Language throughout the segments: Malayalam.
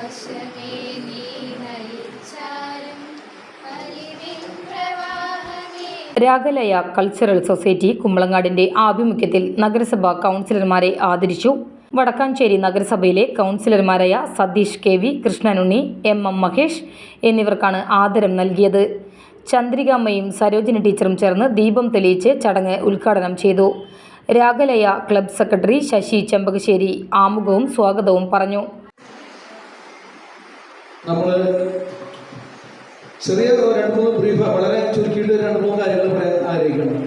നീ രാഗലയ കൾച്ചറൽ സൊസൈറ്റി കുമ്പളങ്ങാടിന്റെ ആഭിമുഖ്യത്തിൽ നഗരസഭാ കൗൺസിലർമാരെ ആദരിച്ചു. വടക്കാഞ്ചേരി നഗരസഭയിലെ കൗൺസിലർമാരായ Satheesh K V Krishnanunni M M Mahesh എന്നിവർക്കാണ് ആദരം നൽകിയത്. ചന്ദ്രികാമ്മയും സരോജിനി ടീച്ചറും ചേർന്ന് ദീപം തെളിയിച്ച് ചടങ്ങ് ഉദ്ഘാടനം ചെയ്തു. രാഗലയ ക്ലബ് സെക്രട്ടറി ശശി ചെമ്പകശ്ശേരി ആമുഖവും സ്വാഗതവും പറഞ്ഞു. നമ്മൾ ചെറിയ രണ്ട് മൂന്ന് ബ്രീഫ് വളരെ ചുരുക്കിയിട്ട് രണ്ട് മൂന്ന് കാര്യങ്ങൾ പറയാൻ ആഗ്രഹിക്കണം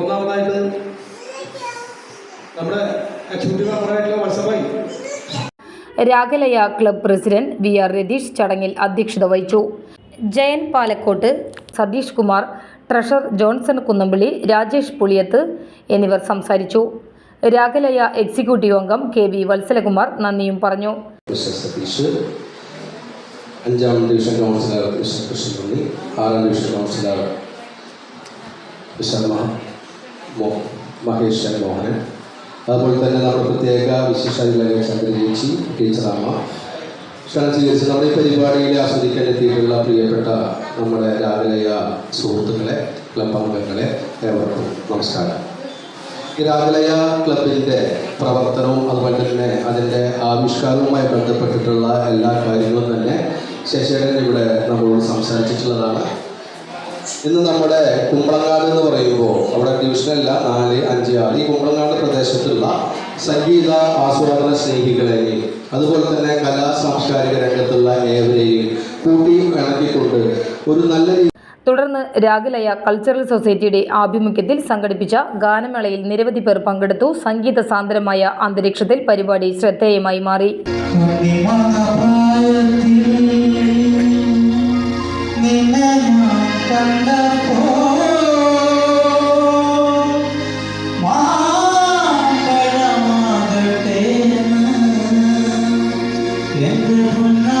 ഒന്നാമതായിട്ട് നമ്മുടെ executive മെമ്പറായിട്ടുള്ള Valsabhai Ragalaya club president V R Ratheesh ചടങ്ങിൽ അധ്യക്ഷത വഹിച്ചു. ജയൻ പാലക്കോട്ട് സതീഷ് കുമാർ ട്രഷർ ജോൺസൺ കുന്നമ്പിളി രാജേഷ് പുളിയത്ത് എന്നിവർ സംസാരിച്ചു. രാഗലയ എക്സിക്യൂട്ടീവ് അംഗം കെ വി വത്സലകുമാർ നന്ദിയും പറഞ്ഞു. അഞ്ചാം ഡിവിഷൻ കൗൺസിലർ മിസ്റ്റർ കൃഷ്ണപള്ളി ആറാം division councillor mister Mahesh Mohanan. അതുപോലെ തന്നെ നമ്മുടെ പ്രത്യേക വിശേഷാധികാരികൾ ചന്ദ്രചേച്ചി ടീച്ചറമ്മ ക്ഷണം നമ്മുടെ ഈ പരിപാടിയിൽ ആസ്വദിക്കാൻ എത്തിയിട്ടുള്ള പ്രിയപ്പെട്ട നമ്മുടെ രാഗലയ സുഹൃത്തുക്കളെ ക്ലബ് അംഗങ്ങളെ ഏവർക്കും നമസ്കാരം. ഈ രാഗലയ ക്ലബിന്റെ പ്രവർത്തനവും അതുപോലെ തന്നെ അതിന്റെ ആവിഷ്കാരവുമായി ബന്ധപ്പെട്ടിട്ടുള്ള എല്ലാ കാര്യങ്ങളും തന്നെ ശശിധരൻ ഇവിടെ നമ്മളോട് സംസാരിച്ചിട്ടുള്ളതാണ്. ഇന്ന് നമ്മുടെ കുമ്പളങ്ങാട് എന്ന് പറയുമ്പോൾ അവിടെ ഡിവിഷനല്ല നാല് അഞ്ച് ആറ്. ഈ കുമ്പളങ്ങാട് പ്രദേശത്തുള്ള സംഗീത ആസ്വാദന സ്നേഹികളെയും അതുപോലെ തന്നെ കലാ സാംസ്കാരിക രംഗത്തുള്ള ഏവരെയും കൂട്ടി ഇണക്കിക്കൊണ്ട് ഒരു നല്ല തുടർന്ന് രാഗലയ കൾച്ചറൽ സൊസൈറ്റിയുടെ ആഭിമുഖ്യത്തിൽ സംഘടിപ്പിച്ച ഗാനമേളയിൽ നിരവധി പേർ പങ്കെടുത്തു. സംഗീത സാന്ദ്രമായ അന്തരീക്ഷത്തിൽ പരിപാടി ശ്രദ്ധേയമായി മാറി. മാമ്പഴമാകട്ടേന്ന് എന്റെ പൊന്നാ